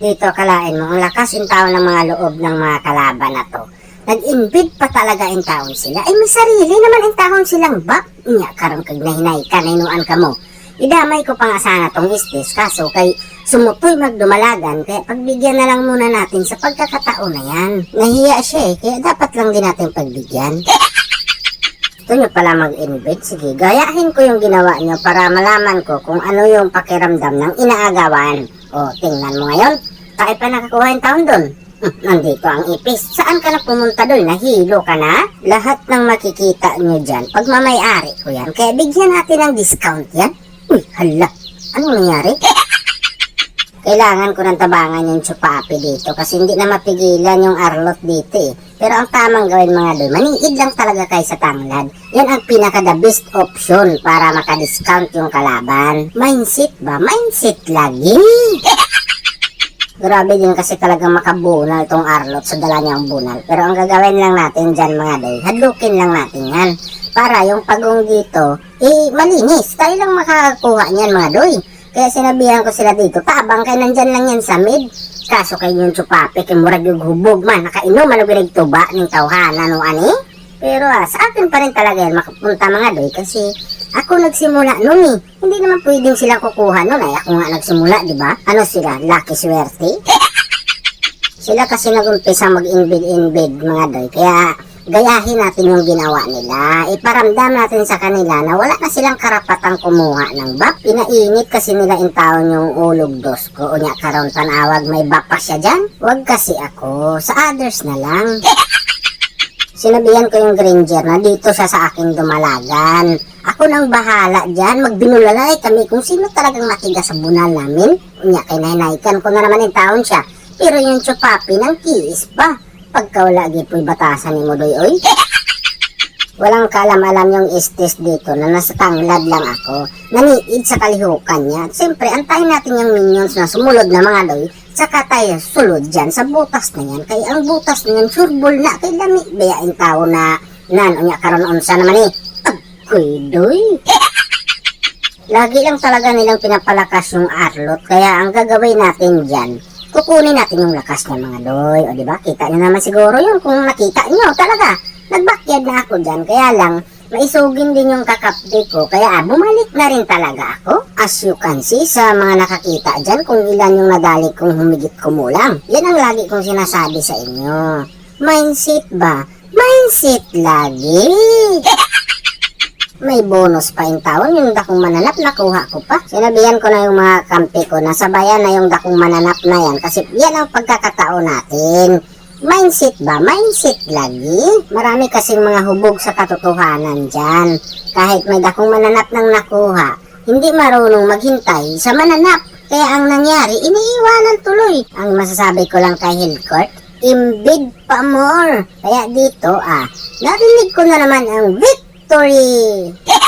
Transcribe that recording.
Dito kalain mo, ang lakas yung tao ng mga loob ng mga kalaban na to. Nag-invade pa talaga yung taon sila. Ay, may sarili naman yung taon silang bak. Inya, karong kag nahinay ka, nainuan ka mo. Idamay ko pa nga sana tong istis, kaso kay sumutoy magdumalagan, kaya pagbigyan na lang muna natin sa pagkakataon na yan. Nahiya siya eh, kaya dapat lang din natin pagbigyan. Gusto nyo pala mag-invade? Sige, gayahin ko yung ginawa nyo para malaman ko kung ano yung pakiramdam ng inaagawan. O, tingnan mo ngayon. Tayo pa nakakuha yung taon doon. Hmm, nandito ang ipis. Saan ka na pumunta doon? Nahilo ka na? Lahat ng makikita nyo dyan, pag mamayari ko yan, kaya bigyan natin ng discount yan. Uy, hala. Anong nangyari? Kailangan ko ng tabangan yung chupapi dito kasi hindi na mapigilan yung arlot dito eh. Pero ang tamang gawin mga doy, maniid lang talaga kayo sa tanglad. Yan ang pinaka the best option para makadiscount yung kalaban. Mindset ba? Mindset lagi. Grabe din kasi talagang makabunal tong arlot sa dala niyang bunal. Pero ang gagawin lang natin dyan mga doy, hadlukin lang natin yan. Para yung pagong dito, eh malinis. Tayo lang makakakuha niyan mga doy. Kaya sinabihan ko sila dito, tabang kay nandyan lang yan sa mid. Kaso kay yung chupape, kay murag yung hubog man, nakainom, ano tuba ng tawhana no ani. Pero ah, sa akin pa rin talaga yan makapunta mga doy kasi ako nagsimula nun eh. Hindi naman pwedeng sila kukuha nun ay ako nga nagsimula, di ba? Ano sila, lucky swerte? sila kasi nag-umpisa mag-invade-invade mga doy. Kaya gayahin natin yung ginawa nila. Iparamdam natin sa kanila na wala na silang karapatang kumuha ng bap. Pinainit kasi nila in taon yung ulog dos ko. O niya karon tanawag may bap pa siya dyan. Huwag kasi ako. Sa others na lang. Sinabihan ko yung Granger na dito siya sa aking dumalagan. Ako nang bahala dyan. Magbinulalay kami kung sino talagang matigas sa bunal namin. Unya kay nahinaykan ko na naman yung taon siya. Pero yung chupapi ng kiis pa. Pagka wala gipoy batasan ni Mudoy oy. Walang kaalam-alam yung istis dito na nasa tanglad lang ako. Naniid sa kalihukan niya. At Siyempre, antayin natin yung minions na sumulod na mga doy. Saka tayo sulod dyan sa butas na yan. Kaya ang butas na yan, surbol na. Kay lami, bayain tao na nan, unya karon unsa naman eh. Agkoy doy. Lagi lang talaga nilang pinapalakas yung arlot. Kaya ang gagawin natin dyan, kukunin natin yung lakas ng mga doy. O di ba? Kita nyo naman siguro yun kung nakita nyo talaga. Nagbakyad na ako dyan. Kaya lang, maisugin din yung kakapde ko. Kaya ah, bumalik na rin talaga ako. As you can see sa mga nakakita dyan kung ilan yung nadali kong humigit kumulang. Yan ang lagi kong sinasabi sa inyo. Mindset ba? Mindset lagi. May bonus pa yung taon, yung dakong mananap, nakuha ko pa. Sinabihan ko na yung mga kampi ko na sabayan na yung dakong mananap na yan kasi yan ang pagkakataon natin. Mindset ba? Mindset lagi. Marami kasing mga hubog sa katotohanan dyan. Kahit may dakong mananap nang nakuha, hindi marunong maghintay sa mananap. Kaya ang nangyari, iniiwanan tuloy. Ang masasabi ko lang kay Hillcourt, imbig pa more. Kaya dito ah, narinig ko na naman ang トリー。